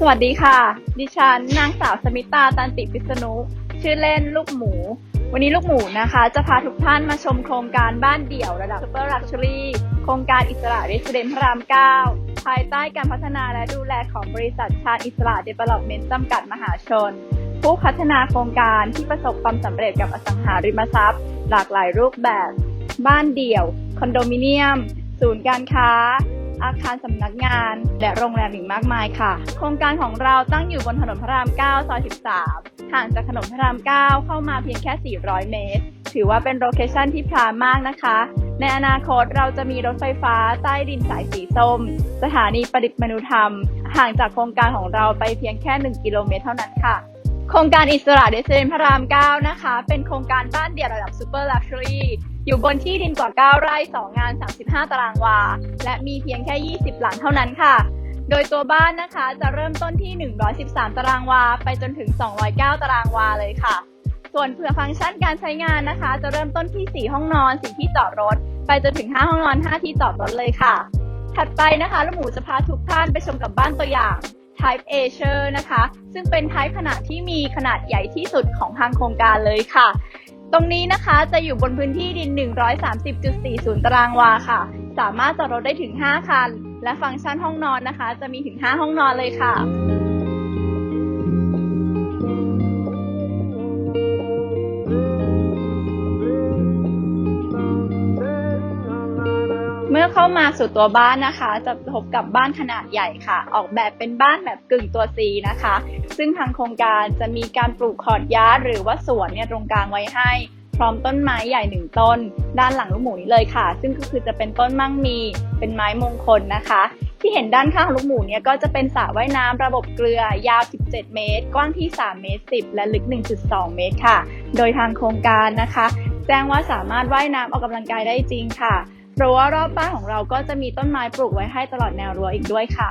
สวัสดีค่ะ ดิฉันนางสาวสมิตาตันติพิษณุชื่อเล่นลูกหมู วันนี้ลูกหมูนะคะ จะพาทุกท่านมาชมโครงการบ้านเดี่ยวระดับ Super Luxury โครงการอิสระเรสเดนพระราม 9 ภายใต้การพัฒนาและดูแลของบริษัทชาญอิสระ Development จำกัดมหาชน ผู้พัฒนาโครงการที่ประสบความสำเร็จกับอสังหาริมทรัพย์ หลากหลายรูปแบบ บ้านเดี่ยว คอนโดมิเนียม ศูนย์การค้า อาคารสำนักงาน และโรงแรมอีกมากมายค่ะ โครงการของเราตั้งอยู่บนถนนพระราม 9 ซอย 13 ห่างจากถนนพระราม 9 เข้ามาเพียงแค่ 400 เมตร ถือว่าเป็นโลเคชั่นที่พรามมากนะคะ ในอนาคตเราจะมีรถไฟฟ้าใต้ดินสายสีส้ม สถานีประดิษฐ์มนุธรรม ห่างจากโครงการของเราไปเพียงแค่ 1 กิโลเมตรเท่านั้นค่ะโครงการอิสระเดซเซนพระราม 9 นะคะ เป็นโครงการบ้านเดี่ยวระดับซูเปอร์ลักชัวรี่ อยู่บนที่ดินกว่า 9 ไร่ 2 งาน 35 ตารางวา และมีเพียงแค่ 20 หลังเท่านั้นค่ะ โดยตัวบ้านนะคะจะเริ่มต้นที่ 113 ตารางวา ไปจนถึง 209 ตารางวาเลยค่ะ ส่วนเผื่อฟังก์ชันการใช้งานนะคะ จะเริ่มต้นที่ 4 ห้องนอน 4 ที่จอดรถ ไปจนถึง 5 ห้องนอน 5 ที่จอดรถเลยค่ะ ถัดไปนะคะลูกหมูจะพาทุกท่านไปชมกับบ้านตัวอย่าง Type A s h e r นะคะ ซึ่งเป็น Type ขนาดที่มีขนาดใหญ่ที่สุดของทางโครงการเลยค่ะ ตรงนี้นะคะจะอยู่บนพื้นที่ดิน 130.40 ตารางวาค่ะ สามารถจอดรถได้ถึง 5 คัน และฟังก์ชันห้องนอนนะคะ จะมีถึง 5 ห้องนอนเลยค่ะ มื่อเข้ามาสู่ตัวบ้านนะคะ จะพบกับบ้านขนาดใหญ่ค่ะ ออกแบบเป็นบ้านแบบกึ่งตัว C นะคะ ซึ่งทางโครงการจะมีการปลูกคอร์ดยาหรือว่าสวนเนี่ยตรงกลางไว้ให้ พร้อมต้นไม้ใหญ่หนึ่งต้น ด้านหลังลูกหมูนี้เลยค่ะ ซึ่งก็คือจะเป็นต้นมั่งมีเป็นไม้มงคลนะคะ ที่เห็นด้านข้างของลูกหมูเนี่ยก็จะเป็นสระว่ายน้ำระบบเกลือยาว 17 เมตร กว้างที่ 3 เมตร 10 และลึก 1.2 เมตรค่ะ โดยทางโครงการนะคะ แจ้งว่าสามารถว่ายน้ำออกกำลังกายได้จริงค่ะ เพราะว่ารอบบ้านของเราก็จะมีต้นไม้ปลูกไว้ให้ตลอดแนวรั้วอีกด้วยค่ะ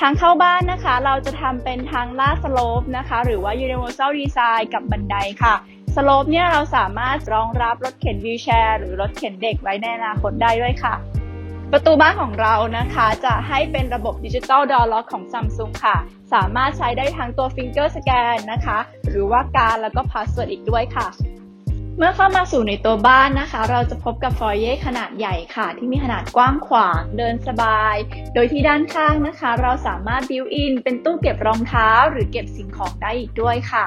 ทางเข้าบ้านนะคะ เราจะทำเป็นทางลาดสโลปนะคะ หรือว่า universal design กับบันไดค่ะสโลปเนี่ยเราสามารถรองรับรถเข็นวีลแชร์หรือรถเข็นเด็กไว้ในอนาคตได้ด้วยค่ะ ประตูบ้านของเรานะคะจะให้เป็นระบบดิจิตอลดอ r ล็อกของ Samsung ค่ะ สามารถใช้ได้ทั้งตัว Finger Scan นะคะ หรือว่าการแล้วก็ Password อีกด้วยค่ะ เมื่อเข้ามาสู่ในตัวบ้านนะคะ เราจะพบกับฟอยเย่ขนาดใหญ่ค่ะ ที่มีขนาดกว้างขวาง เดินสบาย โดยที่ด้านข้างนะคะ เราสามารถบิวอินเป็นตู้เก็บรองเท้า หรือเก็บสิ่งของได้อีกด้วยค่ะ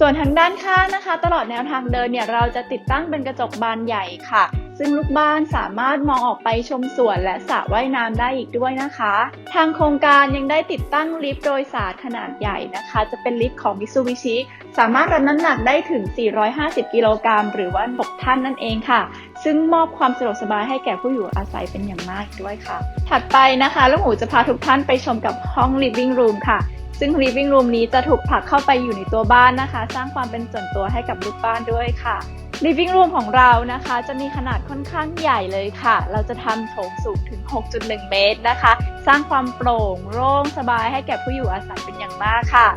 ส่วนทางด้านข้างนะคะ ตลอดแนวทางเดินเนี่ยเราจะติดตั้งเป็นกระจกบานใหญ่ค่ะ ซึ่งลูกบ้านสามารถมองออกไปชมสวนและสระว่ายน้ำได้อีกด้วยนะคะ ทางโครงการยังได้ติดตั้งลิฟต์โดยสารขนาดใหญ่นะคะ จะเป็นลิฟต์ของ Mitsubishi สามารถรับน้ำหนักได้ถึง 450 กิโลกรัมหรือว่า 6 ท่านนั่นเองค่ะ ซึ่งมอบความสะดวกสบายให้แก่ผู้อยู่อาศัยเป็นอย่างมากด้วยค่ะ ถัดไปนะคะลูกหมูจะพาทุกท่านไปชมกับห้อง living room ค่ะ ซึ่ง living room นี้จะถูกผลักเข้าไปอยู่ในตัวบ้านนะคะ สร้างความเป็นส่วนตัวให้กับลูกบ้านด้วยค่ะ living room ของเรานะคะ จะมีขนาดค่อนข้างใหญ่เลยค่ะ เราจะทำโถงสูงถึง 6.1 เมตรนะคะ สร้างความโปร่งโล่งสบายให้แก่ผู้อยู่อาศัยเป็นอย่างมากค่ะ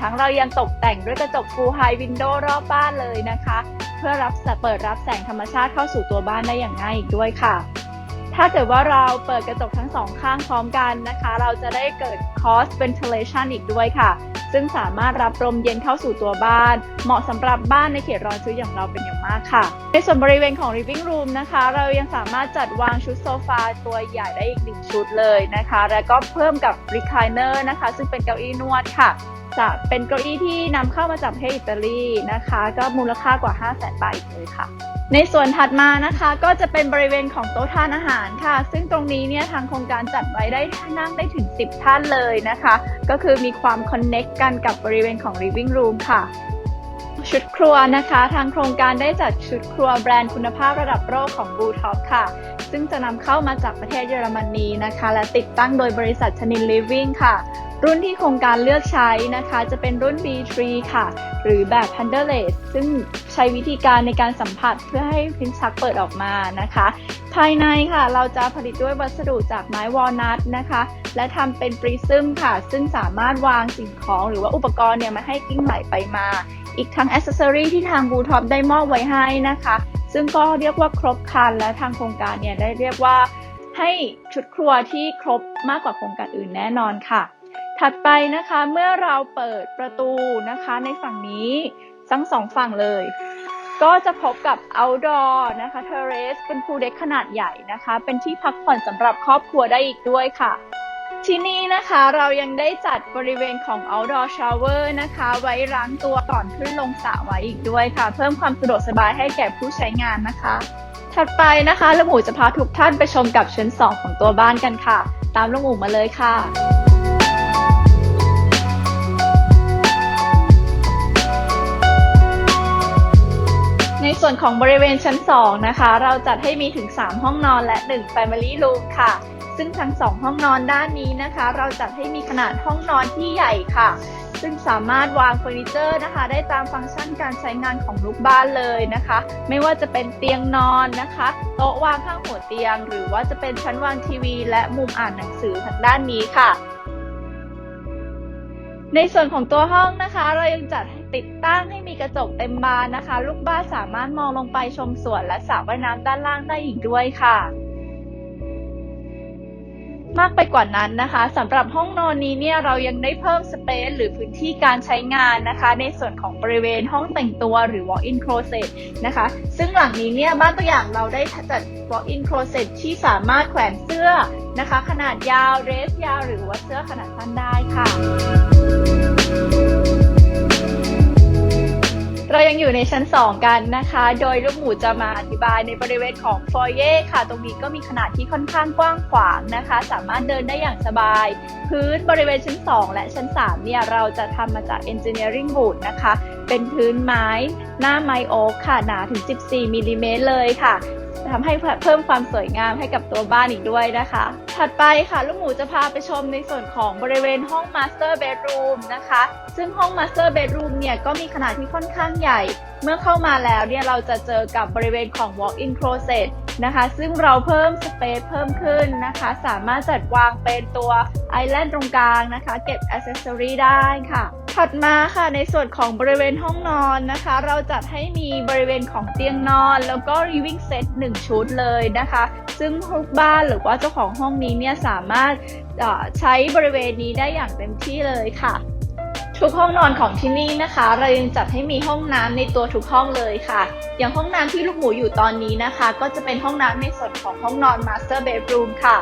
ทั้งเรายังตกแต่งด้วยกระจก full high window รอบบ้านเลยนะคะ เพื่อรับเปิดรับแสงธรรมชาติเข้าสู่ตัวบ้านได้อย่างง่ายอีกด้วยค่ะ ถ้าเกิดว่าเราเปิดกระจกทั้งสองข้างพร้อมกันนะคะ เราจะได้เกิด cross ventilation อีกด้วยค่ะ ซึ่งสามารถรับลมเย็นเข้าสู่ตัวบ้าน เหมาะสำหรับบ้านในเขตร้อนชื้นอย่างเราเป็นอย่างมากค่ะ ในส่วนบริเวณของ living room นะคะ เรายังสามารถจัดวางชุดโซฟาตัวใหญ่ได้อีกหนึ่งชุดเลยนะคะ แล้วก็เพิ่มกับ recliner นะคะ ซึ่งเป็นเก้าอี้นวดค่ะ จะเป็นเก้าอี้ที่นำเข้ามาจากประเทศอิตาลีนะคะ ก็มูลค่ากว่า 5 0 0 0 0 0 บาทเลยค่ะ ในส่วนถัดมานะคะก็จะเป็นบริเวณของโต๊ะทานอาหารค่ะ ซึ่งตรงนี้เนี่ยทางโครงการจัดไว้ได้นั่งได้ถึง 10 ท่านเลยนะคะ ก็คือมีความคอนเน็กกันกับบริเวณของ living room ค่ะ ชุดครัวนะคะ ทางโครงการได้จัดชุดครัวแบรนด์คุณภาพระดับโลกของ Blue Top ค่ะ ซึ่งจะนำเข้ามาจากประเทศเยอรมนีนะคะ และติดตั้งโดยบริษัทชนิน Living ค่ะ รุ่นที่โครงการเลือกใช้นะคะจะเป็นรุ่น B3 ค่ะ หรือแบบ p a n d e r l e s ซึ่งใช้วิธีการในการสัมผัสเพื่อให้พินชักเปิดออกมานะคะ ภายในค่ะเราจะผลิตด้วยวัสดุจากไม้วอลนัทนะคะ และทำเป็นปริซึมค่ะ ซึ่งสามารถวางสิ่งของหรือว่าอุปกรณ์เนี่ยมาให้กิ้งไหลไปมา อีกทั้งอ c เซสซอรีที่ทางบูท็อปได้มอบไว้ให้นะคะ ซึ่งก็เรียกว่าครบครันและทางโครงการเนี่ยได้เรียกว่าให้ชุดครัวที่ครบมากกว่าโครงการอื่นแน่นอนค่ะ ถัดไปนะคะเมื่อเราเปิดประตูนะคะในฝั่งนี้ทั้งสองฝั่งเลย ก็จะพบกับ outdoor นะคะ terrace เป็นพูลเด็กขนาดใหญ่นะคะ เป็นที่พักผ่อนสำหรับครอบครัวได้อีกด้วยค่ะที่นี่นะคะเรายังได้จัดบริเวณของ outdoor shower นะคะ ไว้ล้างตัวก่อนขึ้นลงสระไว้อีกด้วยค่ะ เพิ่มความสะดวกสบายให้แก่ผู้ใช้งานนะคะ ถัดไปนะคะลูกหมูจะพาทุกท่านไปชมกับชั้น 2 ของตัวบ้านกันค่ะ ตามลูกหมูมาเลยค่ะ ส่วนของบริเวณชั้น 2 นะคะ เราจัดให้มีถึง 3 ห้องนอนและ 1 Family Room ค่ะ ซึ่งทั้ง 2 ห้องนอนด้านนี้นะคะ เราจัดให้มีขนาดห้องนอนที่ใหญ่ค่ะ ซึ่งสามารถวางเฟอร์นิเจอร์นะคะ ได้ตามฟังก์ชันการใช้งานของลูกบ้านเลยนะคะ ไม่ว่าจะเป็นเตียงนอนนะคะ โต๊ะวางข้างหัวเตียง หรือว่าจะเป็นชั้นวางทีวี และมุมอ่านหนังสือทางด้านนี้ค่ะ ในส่วนของตัวห้องนะคะ เรายังจัดติดตั้งให้มีกระจกเต็มบานนะคะ ลูกบ้านสามารถมองลงไปชมสวนและสระว่ายน้ำด้านล่างได้อีกด้วยค่ะ มากไปกว่านั้นนะคะสำหรับห้องนอนนี้เนี่ยเรายังได้เพิ่มสเปซหรือพื้นที่การใช้งานนะคะ ในส่วนของบริเวณห้องแต่งตัวหรือ walk-in closet นะคะ ซึ่งหลังนี้เนี่ยบ้านตัวอย่างเราได้จัด walk-in closet ที่สามารถแขวนเสื้อนะคะ ขนาดยาวเรสยาวหรือว่าเสื้อขนาดสั้นได้ค่ะ เรายังอยู่ในชั้น 2 กันนะคะ โดยลูกหมูจะมาอธิบายในบริเวณของฟอยเย่ค่ะ ตรงนี้ก็มีขนาดที่ค่อนข้างกว้างขวางนะคะ สามารถเดินได้อย่างสบาย พื้นบริเวณชั้น 2 และชั้น 3 เนี่ย เราจะทำมาจาก engineering wood นะคะ เป็นพื้นไม้ หน้าไม้โอ๊กค่ะ หนาถึง 14มิลลิเมตรเลยค่ะ ทำให้เพิ่มความสวยงามให้กับตัวบ้านอีกด้วยนะคะ ถัดไปค่ะลูกหมูจะพาไปชมในส่วนของบริเวณห้อง Master Bedroom นะคะ ซึ่งห้อง Master Bedroom เนี่ยก็มีขนาดที่ค่อนข้างใหญ่ เมื่อเข้ามาแล้วเนี่ยเราจะเจอกับบริเวณของ Walk-in Closet นะคะ ซึ่งเราเพิ่มสเปซเพิ่มขึ้นนะคะ สามารถจัดวางเป็นตัวไอแลนด์ตรงกลางนะคะ เก็บอ c เซสซอรีได้ค่ะ ถัดมาค่ะในส่วนของบริเวณห้องนอนนะคะ เราจัดให้มีบริเวณของเตียงนอน แล้วก็ living set 1ชุดเลยนะคะ ซึ่งทุกบ้านหรือว่าเจ้าของห้องนี้เนี่ยสามารถใช้บริเวณนี้ได้อย่างเต็มที่เลยค่ะ ทุกห้องนอนของที่นี่นะคะ เรายังจัดให้มีห้องน้ำในตัวทุกห้องเลยค่ะ อย่างห้องน้ำที่ลูกหมูอยู่ตอนนี้นะคะ ก็จะเป็นห้องน้ำในส่วนของห้องนอน Master Bedroom ค่ะ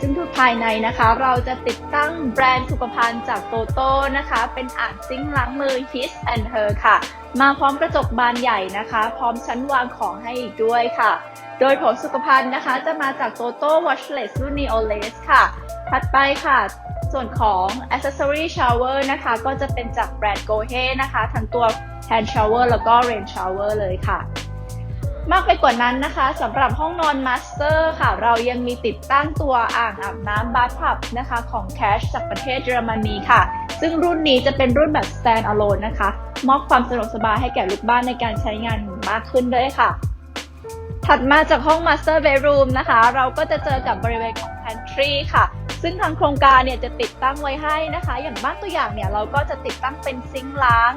ซึ่งทุกภายในนะคะ เราจะติดตั้งแบรนด์สุขภัณฑ์จากโตโต้นะคะ เป็นอ่างซิงค์ล้างมือ His and Her ค่ะ มาพร้อมกระจกบานใหญ่นะคะ พร้อมชั้นวางของให้อีกด้วยค่ะ โดยผงสุขภัณฑ์นะคะ จะมาจากโตโต้ Watchless รุ่น Neoless ค่ะ ถัดไปค่ะ ส่วนของ accessory shower นะคะ ก็จะเป็นจากแบรนด์ Gohe นะคะ ทั้งตัว hand shower แล้วก็ rain shower เลยค่ะ มากไปกว่านั้นนะคะสำหรับห้องนอน Master ค่ะ เรายังมีติดตั้งตัวอ่างอาบน้ำ Bathtub นะคะ ของ Cash จากประเทศเยอรมนีค่ะ ซึ่งรุ่นนี้จะเป็นรุ่นแบบ stand alone นะคะ มอบความสะดวกสบายให้แก่ลูกบ้านในการใช้งานมากขึ้นด้วยค่ะถัดมาจากห้อง Master Bedroom นะคะ เราก็จะเจอกับบริเวณของ Pantry ค่ะ ซึ่งทางโครงการเนี่ยจะติดตั้งไว้ให้นะคะ อย่างบ้านตัวอย่างเนี่ยเราก็จะติดตั้งเป็นซิงค์ล้าง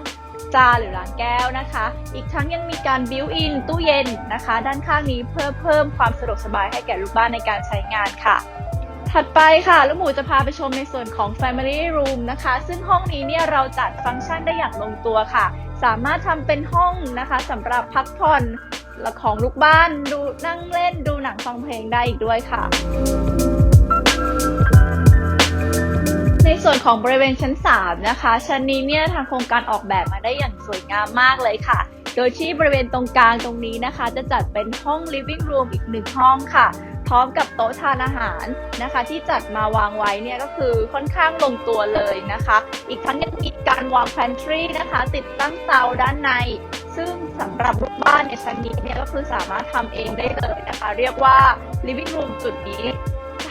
จานหรือล้างแก้วนะคะ อีกทั้งยังมีการบิวอินตู้เย็นนะคะ ด้านข้างนี้เพื่อเพิ่มความสะดวกสบายให้แก่ลูกบ้านในการใช้งานค่ะ ถัดไปค่ะลูกหมูจะพาไปชมในส่วนของ Family Room นะคะ ซึ่งห้องนี้เนี่ยเราจัดฟังก์ชันได้อย่างลงตัวค่ะ สามารถทำเป็นห้องนะคะสำหรับพักผ่อนของลูกบ้านดูนั่งเล่นดูหนังฟังเพลงได้อีกด้วยค่ะ ในส่วนของบริเวณชั้น 3 นะคะ ชั้นนี้เนี่ยทางโครงการออกแบบมาได้อย่างสวยงามมากเลยค่ะ โดยที่บริเวณตรงกลางตรงนี้นะคะ จะจัดเป็นห้อง living room อีกหนึ่งห้องค่ะ พร้อมกับโต๊ะทานอาหารนะคะ ที่จัดมาวางไว้เนี่ยก็คือค่อนข้างลงตัวเลยนะคะ อีกทั้งยังมีการวาง pantry นะคะ ติดตั้งเตาด้านใน ซึ่งสำหรับลูกบ้านในชั้นนี้เนี่ยก็คือสามารถทำเองได้เลยนะคะ เรียกว่า living room จุดนี้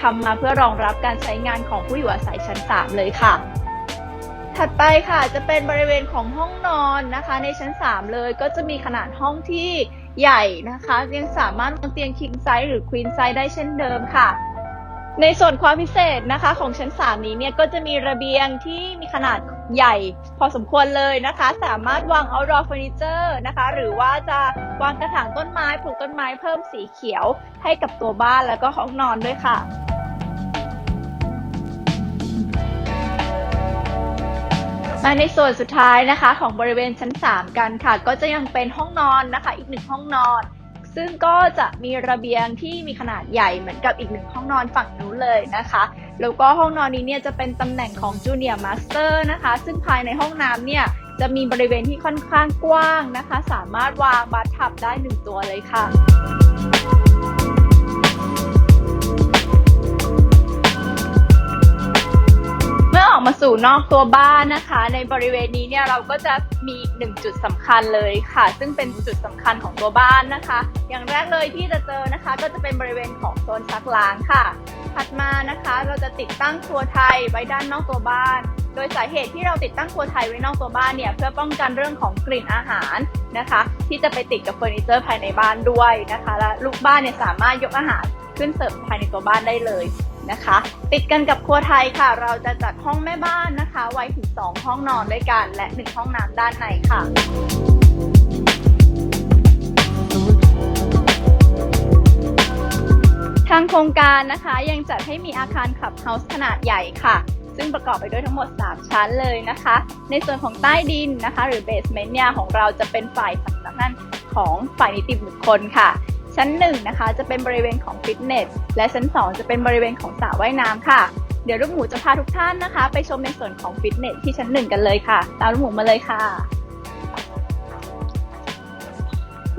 ทำมาเพื่อรองรับการใช้งานของผู้อยู่อาศัยชั้น 3 เลยค่ะ ถัดไปค่ะจะเป็นบริเวณของห้องนอนนะคะ ในชั้น 3 เลยก็จะมีขนาดห้องที่ใหญ่นะคะ ยังสามารถวางเตียงคิงไซส์หรือควีนไซส์ได้เช่นเดิมค่ะ ในส่วนความพิเศษนะคะของชั้น 3 นี้เนี่ยก็จะมีระเบียงที่มีขนาดใหญ่พอสมควรเลยนะคะ สามารถวาง outdoor furniture นะคะ หรือว่าจะวางกระถางต้นไม้ปลูกต้นไม้เพิ่มสีเขียวให้กับตัวบ้านแล้วก็ห้องนอนด้วยค่ะ มาในส่วนสุดท้ายนะคะของบริเวณชั้น 3 กันค่ะ ก็จะยังเป็นห้องนอนนะคะ อีกหนึ่งห้องนอน ซึ่งก็จะมีระเบียงที่มีขนาดใหญ่เหมือนกับอีกหนึ่งห้องนอนฝั่งนู้นเลยนะคะ แล้วก็ห้องนอนนี้เนี่ยจะเป็นตำแหน่งของจูเนียร์มาสเตอร์นะคะ ซึ่งภายในห้องน้ำเนี่ยจะมีบริเวณที่ค่อนข้างกว้างนะคะ สามารถวางบัตทับได้หนึ่งตัวเลยค่ะเมื่อออกมาสู่นอกตัวบ้านนะคะ ในบริเวณนี้เนี่ยเราก็จะมี หนึ่งจุดสำคัญเลยค่ะ ซึ่งเป็นจุดสำคัญของตัวบ้านนะคะ อย่างแรกเลยที่จะเจอนะคะ ก็จะเป็นบริเวณของโซนซักล้างค่ะ ถัดมานะคะเราจะติดตั้งครัวไทยไว้ด้านนอกตัวบ้าน โดยสาเหตุที่เราติดตั้งครัวไทยไว้นอกตัวบ้านเนี่ยเพื่อป้องกันเรื่องของกลิ่นอาหารนะคะ ที่จะไปติดกับเฟอร์นิเจอร์ภายในบ้านด้วยนะคะ และลูกบ้านเนี่ยสามารถยกอาหาร ขึ้นเสร์ฟภายในตัวบ้านได้เลยนะคะ ติดกันกับครัวไทยค่ะ เราจะจัดห้องแม่บ้านนะคะ ไว้ถึง 2 ห้องนอนด้วยกัน และ 1 ห้องน้ำด้านในค่ะทางโครงการนะคะยังจัดให้มีอาคารคลับเฮาส์ขนาดใหญ่ค่ะ ซึ่งประกอบไปด้วยทั้งหมด 3 ชั้นเลยนะคะ ในส่วนของใต้ดินนะคะ หรือเบสเมนต์เนี่ยของเราจะเป็นฝ่ายสำนักงานของฝ่ายนิติบุคคลค่ะ ชั้น 1 นะคะ จะเป็นบริเวณของฟิตเนส และชั้น 2 จะเป็นบริเวณของสระว่ายน้ำค่ะ เดี๋ยวลูกหมูจะพาทุกท่านนะคะ ไปชมในส่วนของฟิตเนสที่ชั้น 1 กันเลยค่ะ ตามลูกหมูมาเลยค่ะ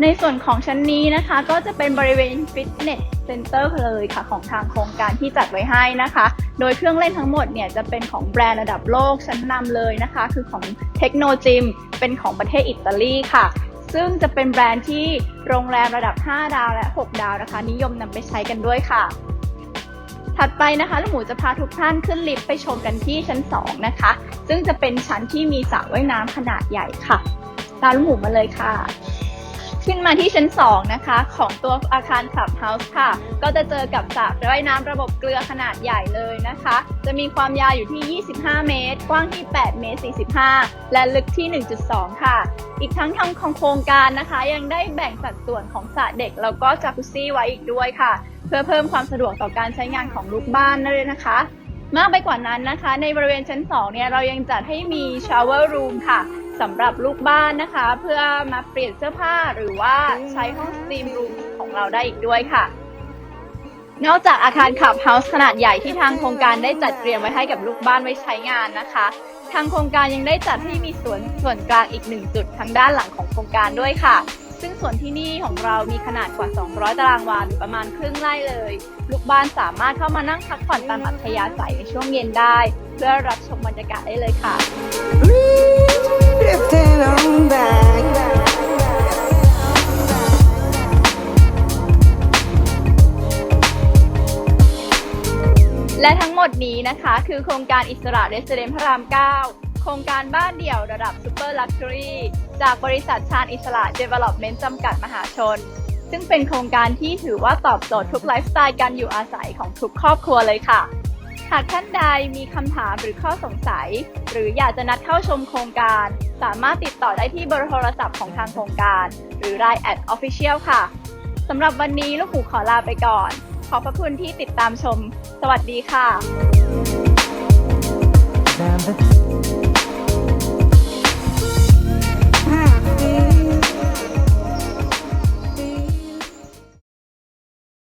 ในส่วนของชั้นนี้นะคะ ก็จะเป็นบริเวณฟิตเนสเซ็นเตอร์เลยค่ะ ของทางโครงการที่จัดไว้ให้นะคะ โดยเครื่องเล่นทั้งหมดเนี่ยจะเป็นของแบรนด์ระดับโลกชั้นนำเลยนะคะ คือของเทคโนจิมเป็นของประเทศอิตาลีค่ะ ซึ่งจะเป็นแบรนด์ที่โรงแรมระดับ 5 ดาวและ 6 ดาวนะคะ นิยมนำไปใช้กันด้วยค่ะ ถัดไปนะคะลูกหมูจะพาทุกท่านขึ้นลิฟต์ไปชมกันที่ชั้น 2 นะคะ ซึ่งจะเป็นชั้นที่มีสระว่ายน้ำขนาดใหญ่ค่ะ ตามลูกหมูมาเลยค่ะ ขึ้นมาที่ชั้น 2 นะคะ ของตัวอาคารคลับเฮาส์ค่ะ ก็จะเจอกับสระว่ายน้ำระบบเกลือขนาดใหญ่เลยนะคะ จะมีความยาวอยู่ที่ 25 เมตร กว้างที่ 8 เมตร 45 และลึกที่ 1.2 ค่ะ อีกทั้งทางของโครงการนะคะ ยังได้แบ่งสัดส่วนของสระเด็กแล้วก็จากุซซี่ไว้อีกด้วยค่ะ เพื่อเพิ่มความสะดวกต่อการใช้งานของลูกบ้านนั่นเลยนะคะมากไปกว่านั้นนะคะ ในบริเวณชั้น 2 เนี่ย เรายังจัดให้มีชาวเวอร์รูมค่ะ สำหรับลูกบ้านนะคะ เพื่อมาเปลี่ยนเสื้อผ้าหรือว่าใช้ห้องสตรีมรูมของเราได้อีกด้วยค่ะ นอกจากอาคารขับเฮาส์ขนาดใหญ่ที่ทางโครงการได้จัดเตรียมไว้ให้กับลูกบ้านไว้ใช้งานนะคะ ทางโครงการยังได้จัดให้มีสวนส่วนกลางอีกหนึ่งจุดทางด้านหลังของโครงการด้วยค่ะซึ่งส่วนที่นี่ของเรามีขนาดกว่า 200 ตารางวาหรือประมาณครึ่งไร่เลย ลูกบ้านสามารถเข้ามานั่งพักผ่อนตามอัธยาศัยในช่วงเย็นได้ เพื่อรับชมบรรยากาศได้เลยค่ะ นี้นะคะ คือโครงการอิสระเรสเดนพระราม 9 โครงการบ้านเดี่ยวระดับซูเปอร์ลักชัวรี่จากบริษัทชาญอิสระเดเวล็อปเมนต์จำกัดมหาชน ซึ่งเป็นโครงการที่ถือว่าตอบโจทย์ทุกไลฟ์สไตล์การอยู่อาศัยของทุกครอบครัวเลยค่ะ หากท่านใดมีคำถามหรือข้อสงสัย หรืออยากจะนัดเข้าชมโครงการ สามารถติดต่อได้ที่เบอร์โทรศัพท์ของทางโครงการ หรือ Line at official ค่ะสำหรับวันนี้ลูกหมูขอลาไปก่อนขอบพระคุณที่ติดตามชม สวัสดีค่ะ Thank you.